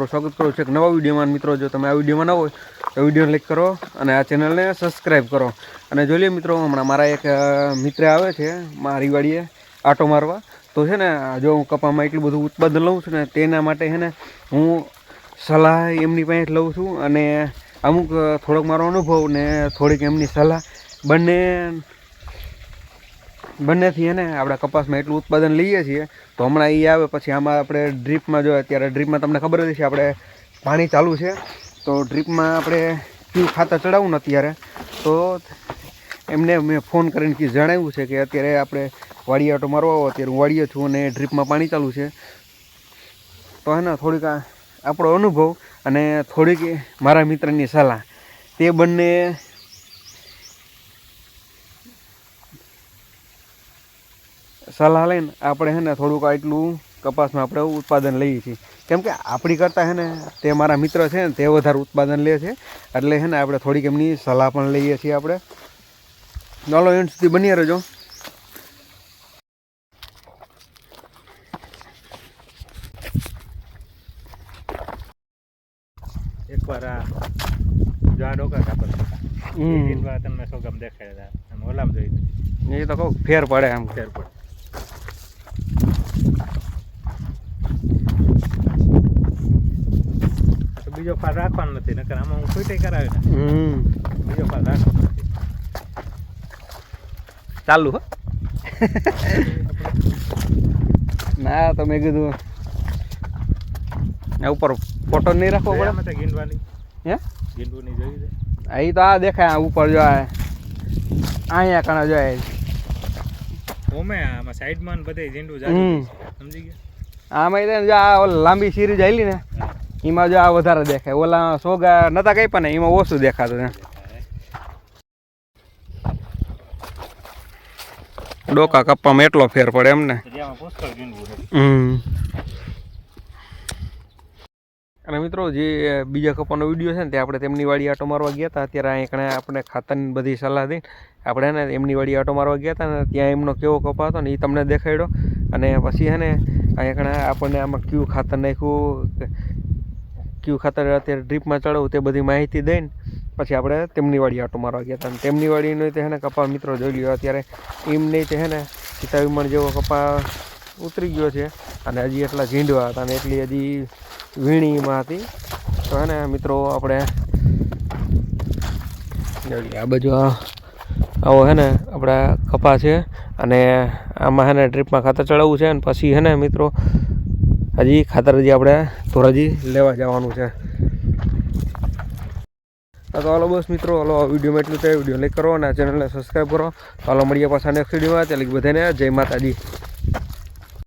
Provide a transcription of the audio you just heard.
તમારું સ્વાગત કરું છું એક નવા વિડીયોમાં. મિત્રો, જો તમે આ વિડીયોમાં ન હોય, તો વિડીયોને લાઈક કરો અને આ ચેનલને સબસ્ક્રાઈબ કરો. અને જોઈ લઈએ મિત્રો, હમણાં મારા એક મિત્ર આવે છે મારી વાડીએ આટો મારવા. તો છે ને, જો હું કપામાં એટલું બધું ઉત્પાદન લઉં છું ને, તેના માટે છે ને, હું સલાહ એમની પાસે લઉં છું. અને અમુક થોડોક મારો અનુભવ ને થોડીક એમની સલાહ બંને બંનેથી એને આપણે કપાસમાં એટલું ઉત્પાદન લઈએ છીએ, તો હમણાં એ આવે, પછી આમાં આપણે ડ્રીપમાં જો, અત્યારે ડ્રીપમાં તમને ખબર જ છે આપણે પાણી ચાલુ છે, તો ડ્રીપમાં આપણે કયું ખાતર ચડાવું ને અત્યારે, તો એમને મેં ફોન કરીને કે જણાવ્યું છે કે અત્યારે આપણે વાડીએ આટો મારવા આવો, અત્યારે હું વાડીએ છું અને ડ્રીપમાં પાણી ચાલુ છે. તો હે ને, થોડીક આપણો અનુભવ અને થોડીક મારા મિત્રની સલાહ. તે બંને સલાહ લઈને આપણે છે ને થોડુંક આટલું કપાસમાં આપણે ઉત્પાદન લઈએ છીએ. કેમ કે આપણી કરતાં છે ને તે મારા મિત્ર છે ને તે વધારે ઉત્પાદન લે છે. એટલે છે ને આપણે થોડીક એમની સલાહ પણ લઈએ છીએ આપણે. ચાલો એન્ડ સુધી બની રહેજો. એકવાર આ જોવા ડોકા કાપડ તમને સોગમ દેખાડ્યા ઓલામ જોઈ એ તો કહું ફેર પડે આમ ફેર પડે આ તો બીજો ફાર રાખવાનો નથી નકર આમાં હું કોઈ કરાવી ને હમ બીજો ફાળ રાખવાનો નથી ચાલુ હો ના તો મેં કીધું એ ઉપર ફોટો નહીં રાખવો પડે મતલબ ગીંડવાની હે ગીંડવાની જોઈ છે અહીં તો આ દેખાય ઉપર જો આ અહીંયા કણા જો આ. ઓમે આમાં સાઈડમાં ને બધે જીંડું જાય છે. સમજી ગયા આમાં જો આ લાંબી સીરી આવેલી ને. એમાં જો આ વધારે દેખાય. ઓલા સોગા નતા કઈ પણ એમાં ઓછું દેખાતું. ડોકા કપ્પામાં એટલો ફેર પડે એમ ને તો જેમાં પુષ્કળ ગીંડવું છે. હમ. અને મિત્રો જે બીજા કપાનો વીડિયો છે ને તે આપણે તેમની વાડી આટો મારવા ગયા હતા. અત્યારે અહીં કણે આપણે ખાતાની બધી સલાહ દઈ. આપણે ને એમની વાડી આટો મારવા ગયા હતા ને ત્યાં એમનો કેવો કપા હતો ને એ તમને દેખાડ્યો. અને પછી હે ને અહીં કણે આપણને આમાં કયું ખાતર નાખ્યું કયું ખાતર અત્યારે ડ્રીપમાં ચડાવું તે બધી માહિતી દઈને પછી આપણે તેમની વાડી આટો મારવા ગયા હતા. તેમની વાડીનો તે હે ને કપા મિત્રો જોઈ લ્યો, અત્યારે એમને તે હે ને સીતા વિમાન જેવો કપા ઉતરી ગયો છે અને હજી એટલા ઝીંડવા હતા અને એટલી હજી વીણીમાં હતી. તો હે ને મિત્રો આપણે આ બાજુ આવો હે ને આપણા કપા છે અને આમાં હે ને ડ્રીપમાં ખાતર ચડાવવું છે અને પછી હે ને મિત્રો હજી, ખાતર હજી આપણે ધોરાજી લેવા જવાનું છે. તો હાલો બસ મિત્રો, હાલો વિડીયોમાં એટલું છે વીડિયો લાઈક કરો અને આ ચેનલને સબસ્ક્રાઈબ કરો. હાલો, મળીએ પાછા નેક્સ્ટ વિડીયોમાં. ત્યાં બધાને જય માતાજી.